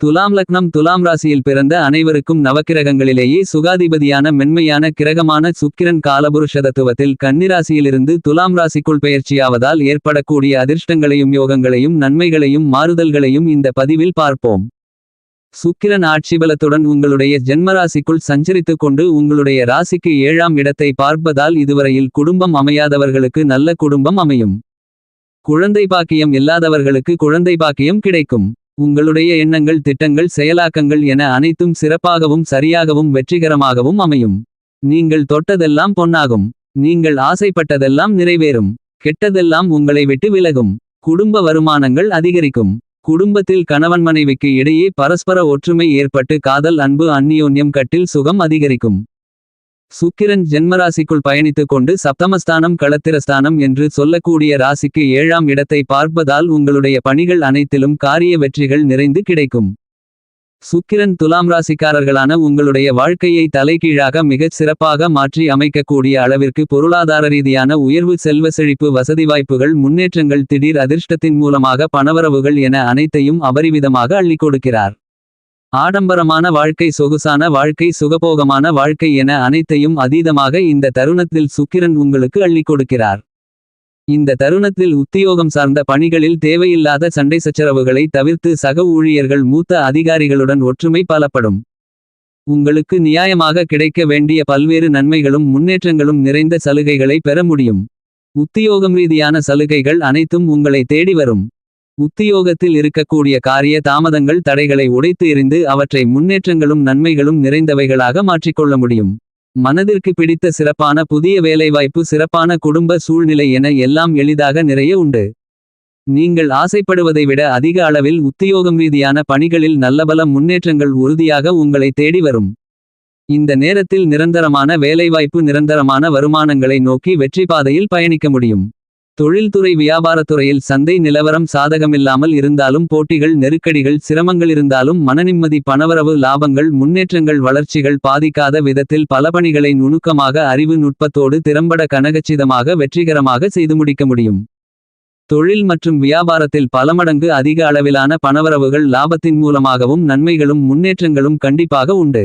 துலாம் லக்னம் துலாம் ராசியில் பிறந்த அனைவருக்கும் நவக்கிரகங்களிலேயே சுகாதிபதியான மென்மையான கிரகமான சுக்கிரன் காலபுருஷதத்துவத்தில் கன்னிராசியிலிருந்து துலாம் ராசிக்குள் பெயர்ச்சியாவதால் ஏற்படக்கூடிய அதிர்ஷ்டங்களையும் யோகங்களையும் நன்மைகளையும் மாறுதல்களையும் இந்த பதிவில் பார்ப்போம். சுக்கிரன் ஆட்சிபலத்துடன் உங்களுடைய ஜென்மராசிக்குள் சஞ்சரித்துக் கொண்டு உங்களுடைய ராசிக்கு ஏழாம் இடத்தை பார்ப்பதால் இதுவரையில் குடும்பம் அமையாதவர்களுக்கு நல்ல குடும்பம் அமையும். குழந்தை பாக்கியம் இல்லாதவர்களுக்கு குழந்தை பாக்கியம் கிடைக்கும். உங்களுடைய எண்ணங்கள் திட்டங்கள் செயலாக்கங்கள் என அனைத்தும் சிறப்பாகவும் சரியாகவும் வெற்றிகரமாகவும் அமையும். நீங்கள் தொட்டதெல்லாம் பொன்னாகும். நீங்கள் ஆசைப்பட்டதெல்லாம் நிறைவேறும். கெட்டதெல்லாம் உங்களை விட்டு விலகும். குடும்ப வருமானங்கள் அதிகரிக்கும். குடும்பத்தில் கணவன் மனைவிக்கு இடையே பரஸ்பர ஒற்றுமை ஏற்பட்டு காதல் அன்பு அந்நியோன்யம் கட்டில் சுகம் அதிகரிக்கும். சுக்கிரன் ஜென்மராசிக்குள் பயணித்துக் கொண்டு சப்தமஸ்தானம் களத்திரஸ்தானம் என்று சொல்லக்கூடிய ராசிக்கு ஏழாம் இடத்தை பார்ப்பதால் உங்களுடைய பணிகள் அனைத்திலும் காரிய வெற்றிகள் நிறைந்து கிடைக்கும். சுக்கிரன் துலாம் ராசிக்காரர்களான உங்களுடைய வாழ்க்கையை தலைகீழாக மிகச் சிறப்பாக மாற்றி அமைக்கக்கூடிய அளவிற்கு பொருளாதார ரீதியான உயர்வு செல்வ செழிப்பு வசதி வாய்ப்புகள் முன்னேற்றங்கள் திடீர் அதிர்ஷ்டத்தின் மூலமாக பணவரவுகள் என அனைத்தையும் அபரிவிதமாக அள்ளிக் கொடுக்கிறார். ஆடம்பரமான வாழ்க்கை சொகுசான வாழ்க்கை சுகபோகமான வாழ்க்கை என அனைத்தையும் அதீதமாக இந்த தருணத்தில் சுக்கிரன் உங்களுக்கு அள்ளிக் கொடுக்கிறார். இந்த தருணத்தில் உத்தியோகம் சார்ந்த பணிகளில் தேவையில்லாத சண்டை சச்சரவுகளை தவிர்த்து சக ஊழியர்கள் மூத்த அதிகாரிகளுடன் ஒற்றுமை பலப்படும். உங்களுக்கு நியாயமாக கிடைக்க வேண்டிய பல்வேறு நன்மைகளும் முன்னேற்றங்களும் நிறைந்த சலுகைகளை பெற முடியும். உத்தியோகம் ரீதியான சலுகைகள் அனைத்தும் உங்களை தேடி வரும். உத்தியோகத்தில் இருக்கக்கூடிய காரிய தாமதங்கள் தடைகளை உடைத்து எறிந்து அவற்றை முன்னேற்றங்களும் நன்மைகளும் நிறைந்தவைகளாக மாற்றிக்கொள்ள முடியும். மனதிற்கு பிடித்த சிறப்பான புதிய வேலைவாய்ப்பு சிறப்பான குடும்ப சூழ்நிலை என எல்லாம் எளிதாக நிறைய உண்டு. நீங்கள் ஆசைப்படுவதை விட அதிக அளவில் உத்தியோகம் ரீதியான பணிகளில் நல்லபல முன்னேற்றங்கள் உறுதியாக உங்களை தேடி வரும். இந்த நேரத்தில் நிரந்தரமான வேலைவாய்ப்பு நிரந்தரமான வருமானங்களை நோக்கி வெற்றி பாதையில் பயணிக்க முடியும். தொழில்துறை வியாபாரத்துறையில் சந்தை நிலவரம் சாதகமில்லாமல் இருந்தாலும் போட்டிகள் நெருக்கடிகள் சிரமங்கள் இருந்தாலும் மனநிம்மதி பணவரவு லாபங்கள் முன்னேற்றங்கள் வளர்ச்சிகள் பாதிக்காத விதத்தில் பல பணிகளை நுணுக்கமாக அறிவு நுட்பத்தோடு திறம்பட கனகச்சிதமாக வெற்றிகரமாக செய்து முடிக்க முடியும். தொழில் மற்றும் வியாபாரத்தில் பல மடங்கு அதிக அளவிலான பணவரவுகள் லாபத்தின் மூலமாகவும் நன்மைகளும் முன்னேற்றங்களும் கண்டிப்பாக உண்டு.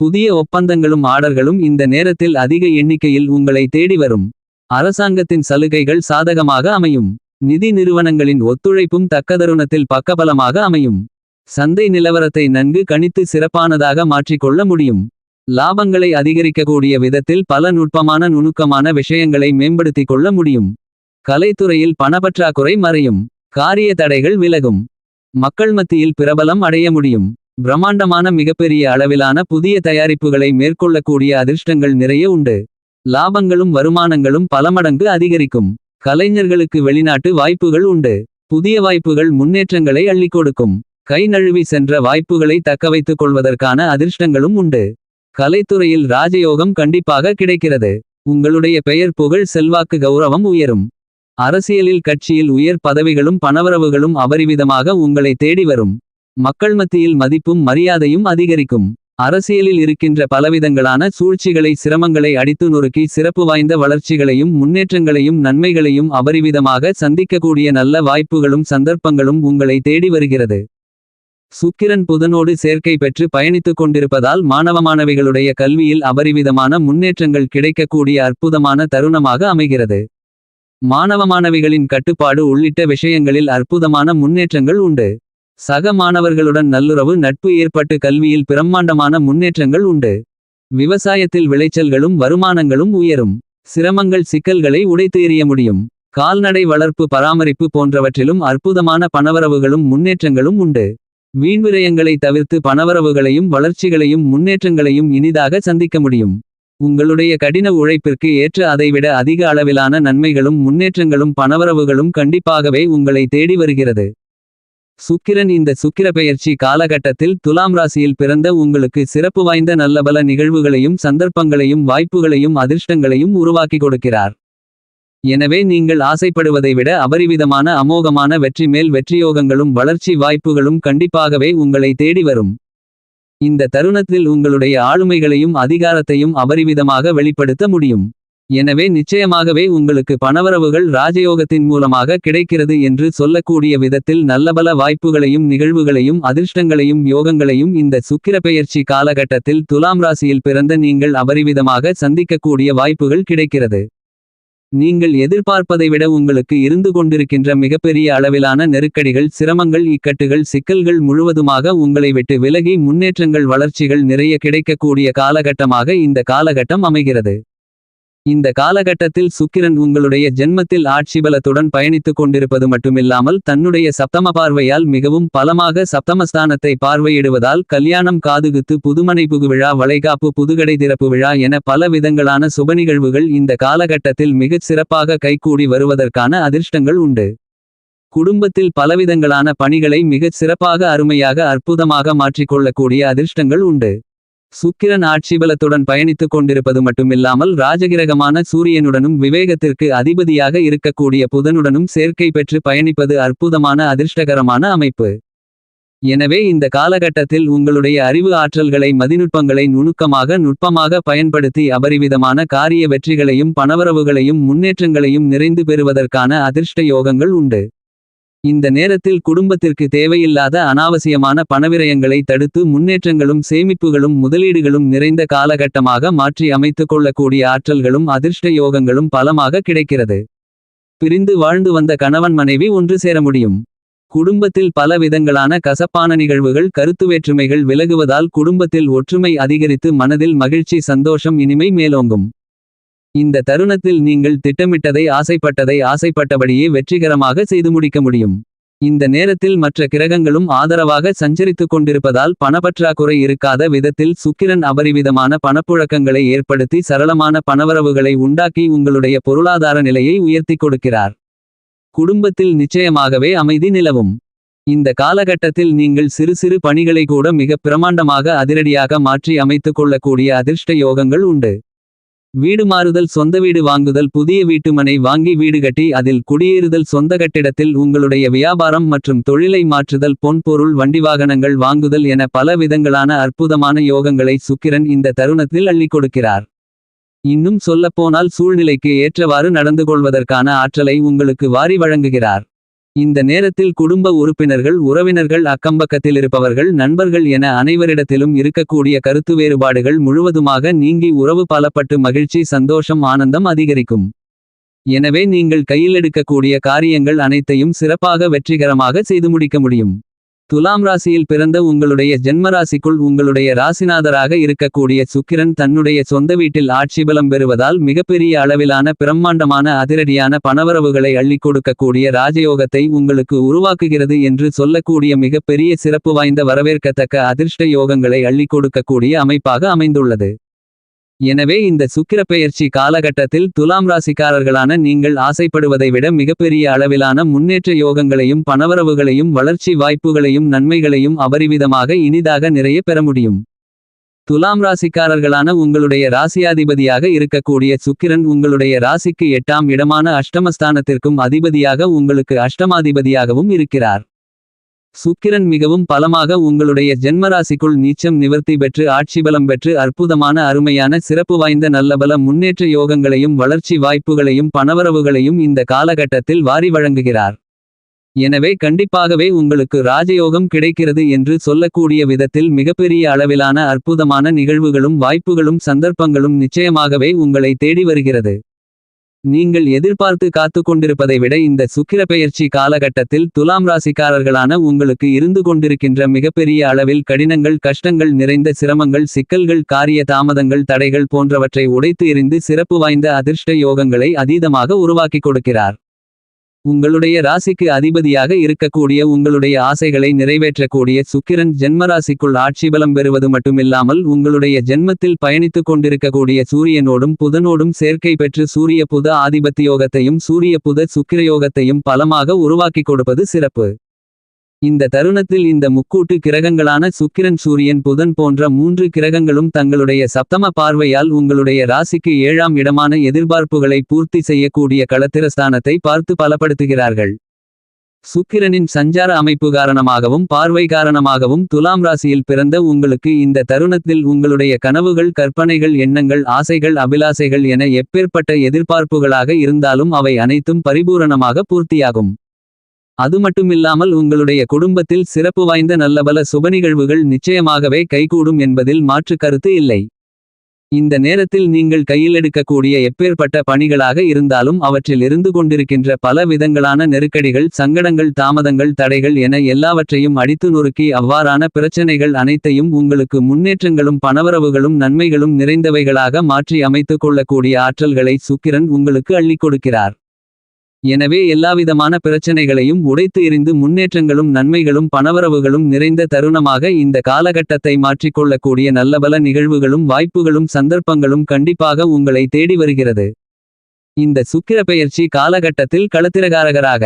புதிய ஒப்பந்தங்களும் ஆர்டர்களும் இந்த நேரத்தில் அதிக எண்ணிக்கையில் உங்களை தேடி வரும். அரசாங்கத்தின் சலுகைகள் சாதகமாக அமையும். நிதி நிறுவனங்களின் ஒத்துழைப்பும் தக்கதருணத்தில் பக்கபலமாக அமையும். சந்தை நிலவரத்தை நன்கு கணித்து சிறப்பானதாக மாற்றிக்கொள்ள முடியும். லாபங்களை அதிகரிக்கக்கூடிய விதத்தில் பல நுட்பமான நுணுக்கமான விஷயங்களை மேம்படுத்திக் கொள்ள முடியும். கலைத்துறையில் பணப்பற்றாக்குறை மறையும். காரிய தடைகள் விலகும். மக்கள் மத்தியில் பிரபலம் அடைய முடியும். பிரம்மாண்டமான மிகப்பெரிய அளவிலான புதிய தயாரிப்புகளை மேற்கொள்ளக்கூடிய அதிர்ஷ்டங்கள் நிறைய உண்டு. லாபங்களும் வருமானங்களும் பல மடங்கு அதிகரிக்கும். கலைஞர்களுக்கு வெளிநாட்டு வாய்ப்புகள் உண்டு. புதிய வாய்ப்புகள் முன்னேற்றங்களை அள்ளிக் கொடுக்கும். கை நழுவி சென்ற வாய்ப்புகளை தக்கவைத்துக் கொள்வதற்கான அதிர்ஷ்டங்களும் உண்டு. கலைத்துறையில் ராஜயோகம் கண்டிப்பாக கிடைக்கிறது. உங்களுடைய பெயர் புகழ் செல்வாக்கு கௌரவம் உயரும். அரசியலில் கட்சியில் உயர் பதவிகளும் பணவரவுகளும் அபரிவிதமாக உங்களை தேடி வரும். மக்கள் மத்தியில் மதிப்பும் மரியாதையும் அதிகரிக்கும். அரசியலில் இருக்கின்ற பலவிதங்களான சூழ்ச்சிகளை சிரமங்களை அடித்து நொறுக்கி சிறப்பு வாய்ந்த வளர்ச்சிகளையும் முன்னேற்றங்களையும் நன்மைகளையும் அபரிவிதமாக சந்திக்கக்கூடிய நல்ல வாய்ப்புகளும் சந்தர்ப்பங்களும் உங்களை தேடி வருகிறது. சுக்கிரன் புதனோடு சேர்க்கை பெற்று பயணித்துக் கொண்டிருப்பதால் மாணவ மாணவிகளுடைய கல்வியில் அபரிவிதமான முன்னேற்றங்கள் கிடைக்கக்கூடிய அற்புதமான தருணமாக அமைகிறது. மாணவ மாணவிகளின் கட்டுப்பாடு உள்ளிட்ட விஷயங்களில் அற்புதமான முன்னேற்றங்கள் உண்டு. சக மாணவர்களுடன் நல்லுறவு நட்பு ஏற்பட்டு கல்வியில் பிரம்மாண்டமான முன்னேற்றங்கள் உண்டு. விவசாயத்தில் விளைச்சல்களும் வருமானங்களும் உயரும். சிரமங்கள் சிக்கல்களை உடைத்து எறிய முடியும். கால்நடை வளர்ப்பு பராமரிப்பு போன்றவற்றிலும் அற்புதமான பணவரவுகளும் முன்னேற்றங்களும் உண்டு. வீண்விரயங்களை தவிர்த்து பணவரவுகளையும் வளர்ச்சிகளையும் முன்னேற்றங்களையும் இனிதாக சந்திக்க முடியும். உங்களுடைய கடின உழைப்பிற்கு ஏற்ற அதைவிட அதிக அளவிலான நன்மைகளும் முன்னேற்றங்களும் பணவரவுகளும் கண்டிப்பாகவே உங்களை தேடி வருகிறது. சுக்கிரன் இந்த சுக்கிர பெயர்ச்சி காலகட்டத்தில் துலாம் ராசியில் பிறந்த உங்களுக்கு சிறப்பு வாய்ந்த நல்லபல நிகழ்வுகளையும் சந்தர்ப்பங்களையும் வாய்ப்புகளையும் அதிர்ஷ்டங்களையும் உருவாக்கி கொடுக்கிறார். எனவே நீங்கள் ஆசைப்படுவதை விட அபரிவிதமான அமோகமான வெற்றி மேல் வெற்றியோகங்களும் வளர்ச்சி வாய்ப்புகளும் கண்டிப்பாகவே உங்களை தேடி வரும். இந்த தருணத்தில் உங்களுடைய ஆளுமைகளையும் அதிகாரத்தையும் அபரிவிதமாக வெளிப்படுத்த முடியும். எனவே நிச்சயமாகவே உங்களுக்கு பணவரவுகள் ராஜயோகத்தின் மூலமாக கிடைக்கிறது என்று சொல்லக்கூடிய விதத்தில் நல்லபல வாய்ப்புகளையும் நிகழ்வுகளையும் அதிர்ஷ்டங்களையும் யோகங்களையும் இந்த சுக்கிர பெயர்ச்சி காலகட்டத்தில் துலாம் ராசியில் பிறந்த நீங்கள் அபரிவிதமாக சந்திக்கக்கூடிய வாய்ப்புகள் கிடைக்கிறது. நீங்கள் எதிர்பார்ப்பதை விட உங்களுக்கு இருந்து கொண்டிருக்கின்ற மிகப்பெரிய அளவிலான நெருக்கடிகள் சிரமங்கள் இக்கட்டுகள் சிக்கல்கள் முழுவதுமாக உங்களை விட்டு விலகி முன்னேற்றங்கள் வளர்ச்சிகள் நிறைய கிடைக்கக்கூடிய காலகட்டமாக இந்த காலகட்டம் அமைகிறது. இந்த காலகட்டத்தில் சுக்கிரன் உங்களுடைய ஜென்மத்தில் ஆட்சிபலத்துடன் பயணித்துக் கொண்டிருப்பது மட்டுமில்லாமல் தன்னுடைய சப்தம பார்வையால் மிகவும் பலமாக சப்தமஸ்தானத்தை பார்வையிடுவதால் கல்யாணம் காதுகுத்து புதுமனை புகுவிழா வளைகாப்பு புதுகடை திறப்பு விழா என பல விதங்களான சுப நிகழ்வுகள் இந்த காலகட்டத்தில் மிகச் சிறப்பாக கைகூடி வருவதற்கான அதிர்ஷ்டங்கள் உண்டு. குடும்பத்தில் பலவிதங்களான பணிகளை மிகச் சிறப்பாக அருமையாக அற்புதமாக மாற்றிக்கொள்ளக்கூடிய அதிர்ஷ்டங்கள் உண்டு. சுக்கிரன் ஆட்சிபலத்துடன் பயணித்துக் கொண்டிருப்பது மட்டுமில்லாமல் ராஜகிரகமான சூரியனுடனும் விவேகத்திற்கு அதிபதியாக இருக்கக்கூடிய புதனுடனும் சேர்க்கை பெற்று பயணிப்பது அற்புதமான அதிர்ஷ்டகரமான அமைப்பு. எனவே இந்த காலகட்டத்தில் உங்களுடைய அறிவு ஆற்றல்களை மதிநுட்பங்களை நுணுக்கமாக நுட்பமாக பயன்படுத்தி அபரிவிதமான காரிய வெற்றிகளையும் பணவரவுகளையும் முன்னேற்றங்களையும் நிறைந்து பெறுவதற்கான அதிர்ஷ்ட யோகங்கள் உண்டு. இந்த நேரத்தில் குடும்பத்திற்கு தேவையில்லாத அனாவசியமான பணவிரயங்களை தடுத்து முன்னேற்றங்களும் சேமிப்புகளும் முதலீடுகளும் நிறைந்த காலகட்டமாக மாற்றி அமைத்துக் கொள்ளக்கூடிய ஆற்றல்களும் அதிர்ஷ்ட யோகங்களும் பலமாக கிடைக்கிறது. பிரிந்து வாழ்ந்து வந்த கணவன் மனைவி ஒன்று சேர முடியும். குடும்பத்தில் பல விதங்களான கசப்பான நிகழ்வுகள் கருத்து வேற்றுமைகள் விலகுவதால் குடும்பத்தில் ஒற்றுமை அதிகரித்து மனதில் மகிழ்ச்சி சந்தோஷம் இனிமை மேலோங்கும். இந்த தருணத்தில் நீங்கள் திட்டமிட்டதை ஆசைப்பட்டதை ஆசைப்பட்டபடியே வெற்றிகரமாக செய்து முடிக்க முடியும். இந்த நேரத்தில் மற்ற கிரகங்களும் ஆதரவாக சஞ்சரித்துக் கொண்டிருப்பதால் பணப்பற்றாக்குறை இருக்காத விதத்தில் சுக்கிரன் அபரிவிதமான பணப்புழக்கங்களை ஏற்படுத்தி சரளமான பணவரவுகளை உண்டாக்கி உங்களுடைய பொருளாதார நிலையை உயர்த்திக் கொடுக்கிறார். குடும்பத்தில் நிச்சயமாகவே அமைதி நிலவும். இந்த காலகட்டத்தில் நீங்கள் சிறு சிறு பணிகளை கூட மிக பிரமாண்டமாக அதிரடியாக மாற்றி அமைத்துக் கொள்ளக்கூடிய அதிர்ஷ்ட யோகங்கள் உண்டு. வீடு மாறுதல் சொந்த வீடு வாங்குதல் புதிய வீட்டுமனை வாங்கி வீடு கட்டி அதில் குடியேறுதல் சொந்த கட்டிடத்தில் உங்களுடைய வியாபாரம் மற்றும் தொழிலை மாற்றுதல் பொன்பொருள் வண்டி வாகனங்கள் வாங்குதல் என பல விதங்களான அற்புதமான யோகங்களை சுக்கிரன் இந்த தருணத்தில் அள்ளிக் கொடுக்கிறார். இன்னும் சொல்லப்போனால் சூழ்நிலைக்கு ஏற்றவாறு நடந்து கொள்வதற்கான ஆற்றலை உங்களுக்கு வாரி வழங்குகிறார். இந்த நேரத்தில் குடும்ப உறுப்பினர்கள் உறவினர்கள் அக்கம்பக்கத்தில் இருப்பவர்கள் நண்பர்கள் என அனைவரிடத்திலும் இருக்கக்கூடிய கருத்து வேறுபாடுகள் முழுவதுமாக நீங்கி உறவு பலப்பட்டு மகிழ்ச்சி சந்தோஷம் ஆனந்தம் அதிகரிக்கும். எனவே நீங்கள் கையில் எடுக்கக்கூடிய காரியங்கள் அனைத்தையும் சிறப்பாக வெற்றிகரமாக செய்து முடிக்க முடியும். துலாம் ராசியில் பிறந்த உங்களுடைய ஜென்மராசிக்குள் உங்களுடைய ராசிநாதராக இருக்கக்கூடிய சுக்கிரன் தன்னுடைய சொந்த வீட்டில் ஆட்சிபலம் பெறுவதால் மிகப்பெரிய அளவிலான பிரம்மாண்டமான அதிரடியான பணவரவுகளை அள்ளி கொடுக்கக்கூடிய ராஜயோகத்தை உங்களுக்கு உருவாக்குகிறது என்று சொல்லக்கூடிய மிகப்பெரிய சிறப்பு வாய்ந்த வரவேற்கத்தக்க அதிர்ஷ்ட யோகங்களை அள்ளி கொடுக்கக்கூடிய அமைப்பாக அமைந்துள்ளது. எனவே இந்த சுக்கிரப்பெயர்ச்சி காலகட்டத்தில் துலாம் ராசிக்காரர்களான நீங்கள் ஆசைப்படுவதை விட மிகப்பெரிய அளவிலான முன்னேற்ற யோகங்களையும் பணவரவுகளையும் வளர்ச்சி வாய்ப்புகளையும் நன்மைகளையும் அபரிவிதமாக இனிதாக நிறைய பெற முடியும். துலாம் ராசிக்காரர்களான உங்களுடைய ராசியாதிபதியாக இருக்கக்கூடிய சுக்கிரன் உங்களுடைய ராசிக்கு எட்டாம் இடமான அஷ்டமஸ்தானத்திற்கும் அதிபதியாக உங்களுக்கு அஷ்டமாதிபதியாகவும் இருக்கிறார். சுக்கிரன் மிகவும் பலமாக உங்களுடைய ஜென்மராசிக்குள் நீச்சம் நிவர்த்தி பெற்று ஆட்சிபலம் பெற்று அற்புதமான அருமையான சிறப்பு வாய்ந்த நல்லபல முன்னேற்ற யோகங்களையும் வளர்ச்சி வாய்ப்புகளையும் பணவரவுகளையும் இந்த காலகட்டத்தில் வாரி வழங்குகிறார். எனவே கண்டிப்பாகவே உங்களுக்கு ராஜயோகம் கிடைக்கிறது என்று சொல்லக்கூடிய விதத்தில் மிகப்பெரிய அளவிலான அற்புதமான நிகழ்வுகளும் வாய்ப்புகளும் சந்தர்ப்பங்களும் நிச்சயமாகவே உங்களை தேடி வருகிறது. நீங்கள் எதிர்பார்த்து காத்து கொண்டிருப்பதை விட இந்த சுக்கிர பெயர்ச்சி காலகட்டத்தில் துலாம் ராசிக்காரர்களான உங்களுக்கு இருந்து கொண்டிருக்கின்ற மிகப்பெரிய அளவில் கடினங்கள் கஷ்டங்கள் நிறைந்த சிரமங்கள் சிக்கல்கள் காரிய தாமதங்கள் தடைகள் போன்றவற்றை உடைத்து எறிந்து சிறப்பு வாய்ந்த அதிர்ஷ்ட யோகங்களை அதீதமாக உருவாக்கிக் கொடுக்கிறார். உங்களுடைய ராசிக்கு அதிபதியாக இருக்கக்கூடிய உங்களுடைய ஆசைகளை நிறைவேற்றக்கூடிய சுக்கிரன் ஜென்மராசிக்குள் ஆட்சி பலம் பெறுவது மட்டுமில்லாமல் உங்களுடைய ஜென்மத்தில் பயணித்துக் கொண்டிருக்கக்கூடிய சூரியனோடும் புதனோடும் சேர்க்கை பெற்று சூரிய புத ஆதிபத்தியோகத்தையும் சூரிய புத சுக்கிரயோகத்தையும் பலமாக உருவாக்கிக் கொடுப்பது சிறப்பு. இந்த தருணத்தில் இந்த முக்கூட்டு கிரகங்களான சுக்கிரன் சூரியன் புதன் போன்ற மூன்று கிரகங்களும் தங்களுடைய சப்தம பார்வையால் உங்களுடைய ராசிக்கு ஏழாம் இடமான எதிர்பார்ப்புகளை பூர்த்தி செய்யக்கூடிய களத்திரஸ்தானத்தை பார்த்து பலப்படுத்துகிறார்கள். சுக்கிரனின் சஞ்சார அமைப்பு காரணமாகவும் பார்வை காரணமாகவும் துலாம் ராசியில் பிறந்த உங்களுக்கு இந்த தருணத்தில் உங்களுடைய கனவுகள் கற்பனைகள் எண்ணங்கள் ஆசைகள் அபிலாசைகள் என எப்பேற்பட்ட எதிர்பார்ப்புகளாக இருந்தாலும் அவை அனைத்தும் பரிபூரணமாக பூர்த்தியாகும். அது மட்டுமில்லாமல் உங்களுடைய குடும்பத்தில் சிறப்பு வாய்ந்த நல்லபல சுபநிகழ்வுகள் நிச்சயமாகவே கைகூடும் என்பதில் மாற்று கருத்து இல்லை. இந்த நேரத்தில் நீங்கள் கையில் எடுக்கக்கூடிய எப்பேற்பட்ட பணிகளாக இருந்தாலும் அவற்றில் இருந்து கொண்டிருக்கின்ற பல விதங்களான நெருக்கடிகள் சங்கடங்கள் தாமதங்கள் தடைகள் என எல்லாவற்றையும் அடித்து நொறுக்கி அவ்வாறான பிரச்சனைகள் அனைத்தையும் உங்களுக்கு முன்னேற்றங்களும் பணவரவுகளும் நன்மைகளும் நிறைந்தவைகளாக மாற்றி அமைத்துக் கொள்ளக்கூடிய ஆற்றல்களை சுக்கிரன் உங்களுக்கு அள்ளிக் கொடுக்கிறார். எனவே எல்லாவிதமான பிரச்சனைகளையும் உடைத்து எறிந்து முன்னேற்றங்களும் நன்மைகளும் பணவரவுகளும் நிறைந்த தருணமாக இந்த காலகட்டத்தை மாற்றிக்கொள்ளக்கூடிய நல்லபல நிகழ்வுகளும் வாய்ப்புகளும் சந்தர்ப்பங்களும் கண்டிப்பாக உங்களை தேடி வருகிறது. இந்த சுக்கிர பெயர்ச்சி காலகட்டத்தில் களத்திரகாரகராக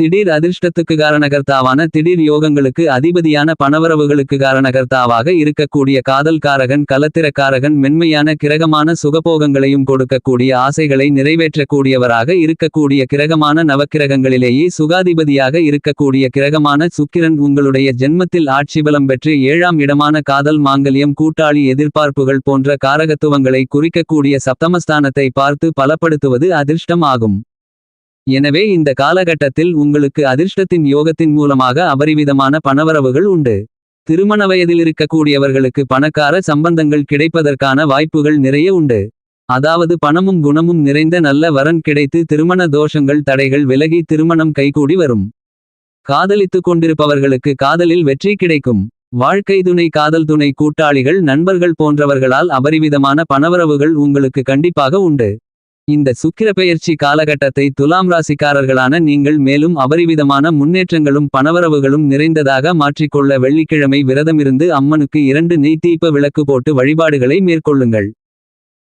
திடீர் அதிர்ஷ்டத்துக்கு காரணகர்த்தாவான திடீர் யோகங்களுக்கு அதிபதியான பணவரவுகளுக்கு காரணகர்த்தாவாக இருக்கக்கூடிய காதல்காரகன் கலத்திரக்காரகன் மென்மையான கிரகமான சுகபோகங்களையும் கொடுக்கக்கூடிய ஆசைகளை நிறைவேற்றக்கூடியவராக இருக்கக்கூடிய கிரகமான நவக்கிரகங்களிலேயே சுகாதிபதியாக இருக்கக்கூடிய கிரகமான சுக்கிரன் உங்களுடைய ஜென்மத்தில் ஆட்சிபலம் பெற்று ஏழாம் இடமான காதல் மாங்கல்யம் கூட்டாளி எதிர்பார்ப்புகள் போன்ற காரகத்துவங்களை குறிக்கக்கூடிய சப்தமஸ்தானத்தை பார்த்து பலப்படுத்துவது அதிர்ஷ்டம் ஆகும். எனவே இந்த காலகட்டத்தில் உங்களுக்கு அதிர்ஷ்டத்தின் யோகத்தின் மூலமாக அபரிவிதமான பணவரவுகள் உண்டு. திருமண வயதில் இருக்கக்கூடியவர்களுக்கு பணக்கார சம்பந்தங்கள் கிடைப்பதற்கான வாய்ப்புகள் நிறைய உண்டு. அதாவது பணமும் குணமும் நிறைந்த நல்ல வரன் கிடைத்து திருமண தோஷங்கள் தடைகள் விலகி திருமணம் கைகூடி வரும். காதலித்துக் கொண்டிருப்பவர்களுக்கு காதலில் வெற்றி கிடைக்கும். வாழ்க்கை துணை காதல் துணை கூட்டாளிகள் நண்பர்கள் போன்றவர்களால் அபரிவிதமான பணவரவுகள் உங்களுக்கு கண்டிப்பாக உண்டு. இந்த சுக்கிர பெயர்ச்சி காலகட்டத்தை துலாம் ராசிக்காரர்களான நீங்கள் மேலும் அபரிவிதமான முன்னேற்றங்களும் பணவரவுகளும் நிறைந்ததாக மாற்றிக்கொள்ள வெள்ளிக்கிழமை விரதமிருந்து அம்மனுக்கு இரண்டு நெய் விளக்கு போட்டு வழிபாடுகளை மேற்கொள்ளுங்கள்.